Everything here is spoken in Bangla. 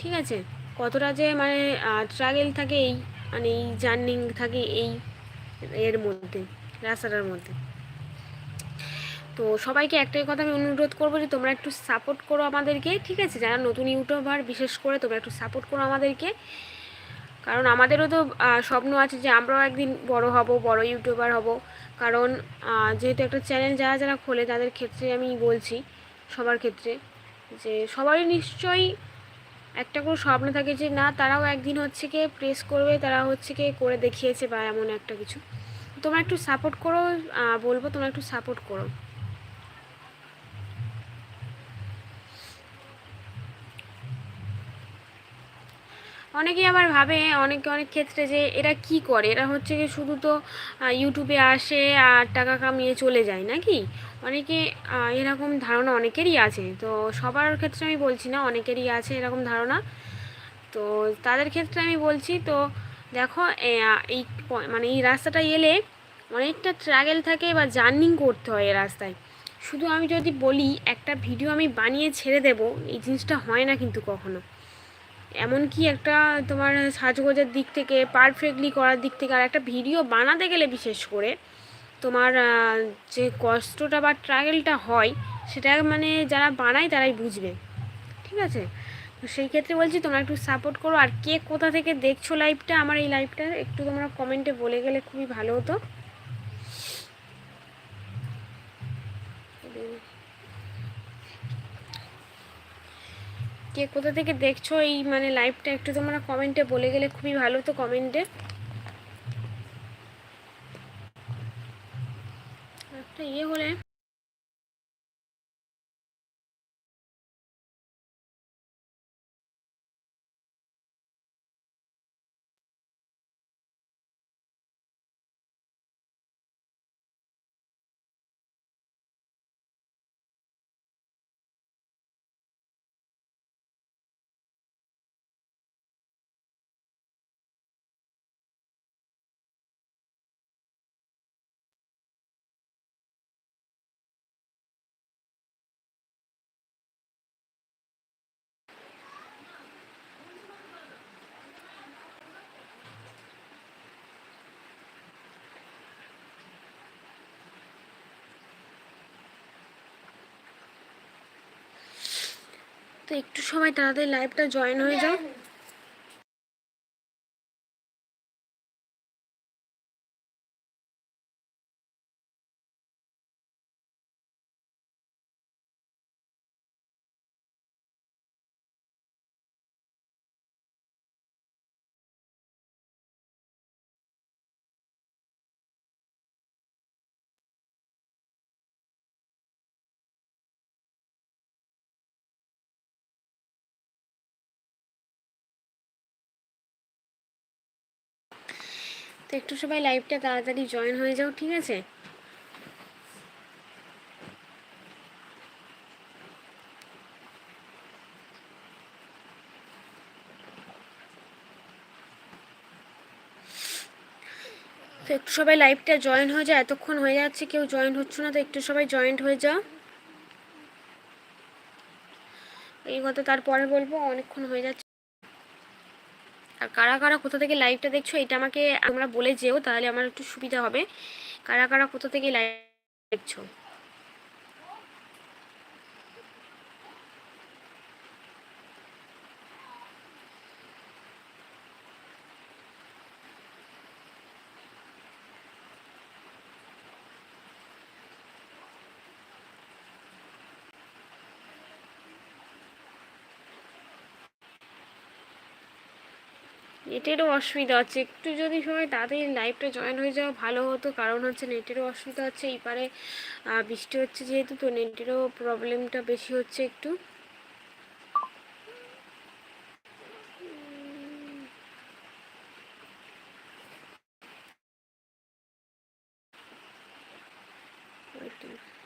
ঠিক আছে? কতটা যে মানে ট্রাগেল থাকে এই মানে এই জার্নিং থাকে এই এর মধ্যে, রাস্তাটার মধ্যে। তো সবাইকে একটাই কথা আমি অনুরোধ করব যে, তোমরা একটু সাপোর্ট করো আমাদেরকে, ঠিক আছে? যারা নতুন ইউটিউবার বিশেষ করে তোমরা একটু সাপোর্ট করো আমাদেরকে। কারণ আমাদেরও তো স্বপ্ন আছে যে, আমরাও একদিন বড় হব, বড় ইউটিউবার হব। কারণ যেহেতু একটা চ্যানেল যারা যারা খোলে, তাদের ক্ষেত্রে আমি বলছি, সবার ক্ষেত্রে, যে সবারই নিশ্চয়ই একটা কোনো স্বপ্ন থাকে যে না, তারাও একদিন হচ্ছে কি প্রেস করবে, তারা হচ্ছে কি করে দেখিয়েছে বা এমন একটা কিছু। তোমরা একটু সাপোর্ট করো বলব তোমরা একটু সাপোর্ট করো। অনেকেই আবার ভাবে, অনেকে অনেক ক্ষেত্রে যে এরা কি করে? এরা হচ্ছে কি শুধু তো ইউটিউবে আসে আর টাকা কামিয়ে চলে যায়, নাকি? অনেকে এরকম ধারণা অনেকেরই আছে। তো সবার ক্ষেত্রে আমি বলছি না, অনেকেরই আছে এরকম ধারণা। তো তাদের ক্ষেত্রে আমি বলছি, তো দেখো এই মানে এই রাস্তাটা এলে অনেকটা ট্রাভেল থাকে বা জার্নিং করতে হয় এই রাস্তায়। শুধু আমি যদি বলি, একটা ভিডিও আমি বানিয়ে ছেড়ে দেব, এই জিনিসটা হয় না কিন্তু কখনো। এমনকি একটা তোমার সাজগোজের দিক থেকে পারফেক্টলি করার দিক থেকে আর একটা ভিডিও বানাতে গেলে বিশেষ করে তোমার যে কষ্টটা বা ট্রাগেলটা হয়, সেটা মানে যারা বানায় তারাই বুঝবে। ঠিক আছে? তো সেই ক্ষেত্রে বলছি, তোমরা একটু সাপোর্ট করো। আর কে কোথা থেকে দেখছ লাইভটা আমার এই লাইভটা একটু তোমরা কমেন্টে বলে গেলে খুবই ভালো হতো। কে কোথা থেকে দেখছ এই মানে লাইভটা একটু তোমরা কমেন্টে বলে গেলে খুবই ভালো তো কমেন্টে একটা ইয়ে হলে তো একটু সময় তাড়াতাড়ি লাইভটা জয়েন হয়ে যাও। তো একটু সবাই লাইভটা তাড়াতাড়ি জয়েন হয়ে যাও, ঠিক আছে? তো একটু সবাই লাইভটা জয়েন হয়ে যায় এতক্ষণ হয়ে যাচ্ছে, কেউ জয়েন হচ্ছে না, তো একটু সবাই জয়েন্ট হয়ে যাও। এই কথা তারপরে বলব, অনেকক্ষণ হয়ে যাচ্ছে। কারা কারা কোথা থেকে লাইভটা দেখছ এটা আমাকে আমরা বলে যেও, তাহলে আমার একটু সুবিধা হবে। কারা কারা কোথা থেকে লাইভ দেখছ? নেটেরও অসুবিধা হচ্ছে একটু যদি সময় তাড়াতাড়ি লাইভটা জয়েন হয়ে যাওয়া ভালো হতো, কারণ হচ্ছে নেটেরও অসুবিধা হচ্ছে। এই পারে বৃষ্টি হচ্ছে যেহেতু, তো নেটেরও প্রবলেমটা বেশি হচ্ছে একটু। Thank you.